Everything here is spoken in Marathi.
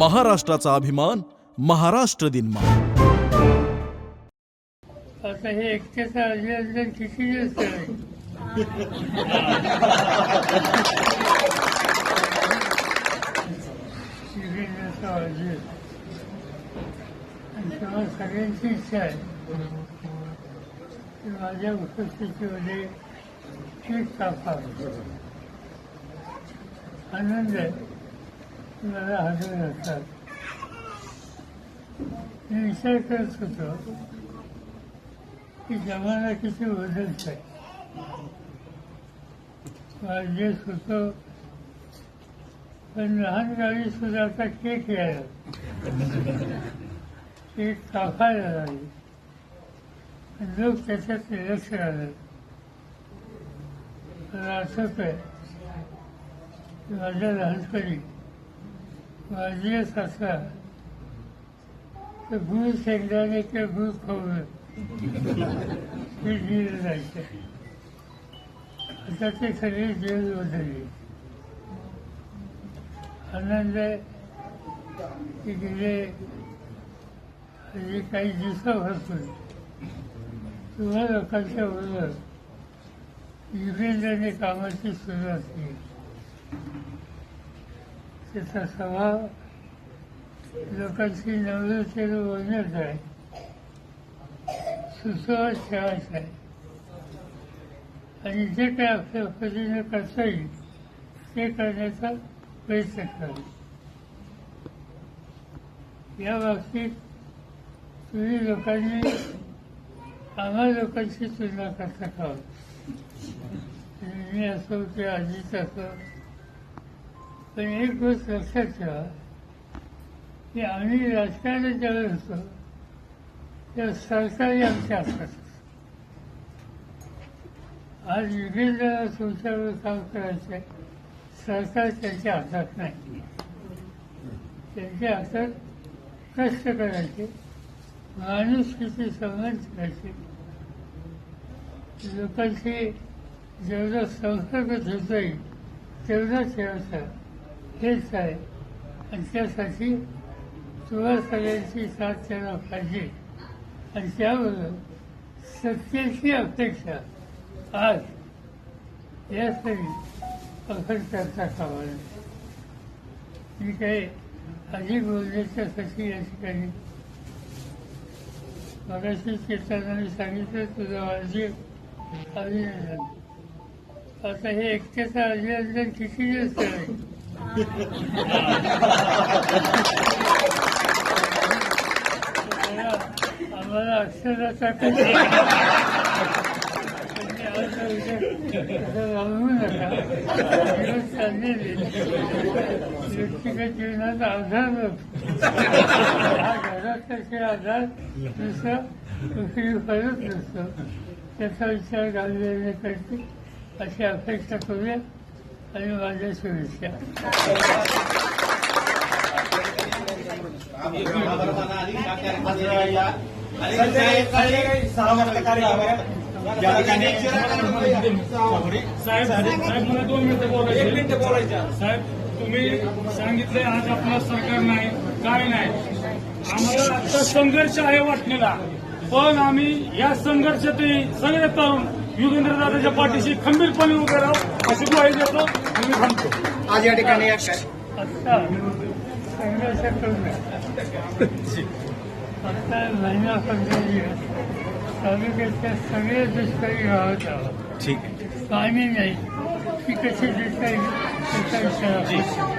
महाराष्ट्राचा अभिमान महाराष्ट्र दिन मा आता हे एकट्याचं अभिनंदन किती दिवस करायचं सगळ्यांची इच्छा आहे. की माझ्या उपस्थितीमध्ये ठीक कापावं आनंद आहे. की मला हजर असतात मी विचार करत होतो की जमाना किती बदलत आहे वाढदिवस होतो पण लहान गावी सुद्धा आता केक यायला केक कापायला लोक त्याच्यात लक्ष घालत मला आठवत आहे माझ्या लहानपणी वाढदिवस असला तर गुळ शेंगदाणे किंवा गुळ खोबरं हे दिलं जायचं आता ते सगळे जेल बदलले आनंद आहे की गेले काही दिवसापासून तुम्हा लोकांच्या बरोबर युगेंद्राने कामाची सुरुवात केली त्याचा स्वभाव लोकांची नवरतेनं बोलण्याचा आहे. सुसंवाद ठेवायचा आहे. आणि जे काय आपल्या पद्धतीने करता येईल ते करण्याचा प्रयत्न करावा या बाबतीत तुम्ही लोकांनी आम्हा लोकांची तुलना करता खावं मी असो किंवा अजित असो पण एक गोष्ट लक्षात ठेवा की आम्ही राजकारणात ज्यावेळेस होतो त्या सरकारी आमच्या हातात आज विविध तुमच्यावर काम करायचे सरकार त्यांच्या हातात नाही. त्यांच्या हातात कष्ट करायचे माणूस किती संबंध करायचे. लोकांशी जेवढा संसर्ग ठेवता येईल तेवढा ठेवायचा हेच आहे आणि त्यासाठी तुला सगळ्यांची साथ त्यांना पाहिजे. आणि त्याबरोबर सत्तेची अपेक्षा आज यासाठी अखंड चर्चा कामा मी काही अधिक बोलण्याच्यासाठी या ठिकाणी मगाशी कीर्तनाने सांगितलं तुझं वाढदिव अभिनंदन. आता हे एकट्याचं अभिनंदन किती दिवस करायचं Bana aksine takıldı. Yukarı tutuyor. Tekrar içeri geldi, evine kaçtık. Aşağı pek takılıyor. आणि माझ्या शुभेच्छा. साहेब साहेब मला दोन मिनिटं बोलायचे एक मिनिटं बोलायचं. साहेब तुम्ही सांगितलंय आज आपलं सरकार नाही. काय नाही? आम्हाला आता संघर्ष आहे वाटलेला पण आम्ही या संघर्षातही सगळे तरुण युगेंद्र दादाच्या पाठीशी खंबीरपणे उभे राहू अशी ग्वाही देतो आणि मी थांबतो. आज या ठिकाणी आत्ता महिना तालुक्याच्या सगळे दुष्काळी गावात आहोत ठीक आहे. पाणी नाही. ती कशी येईल त्याचा विचार.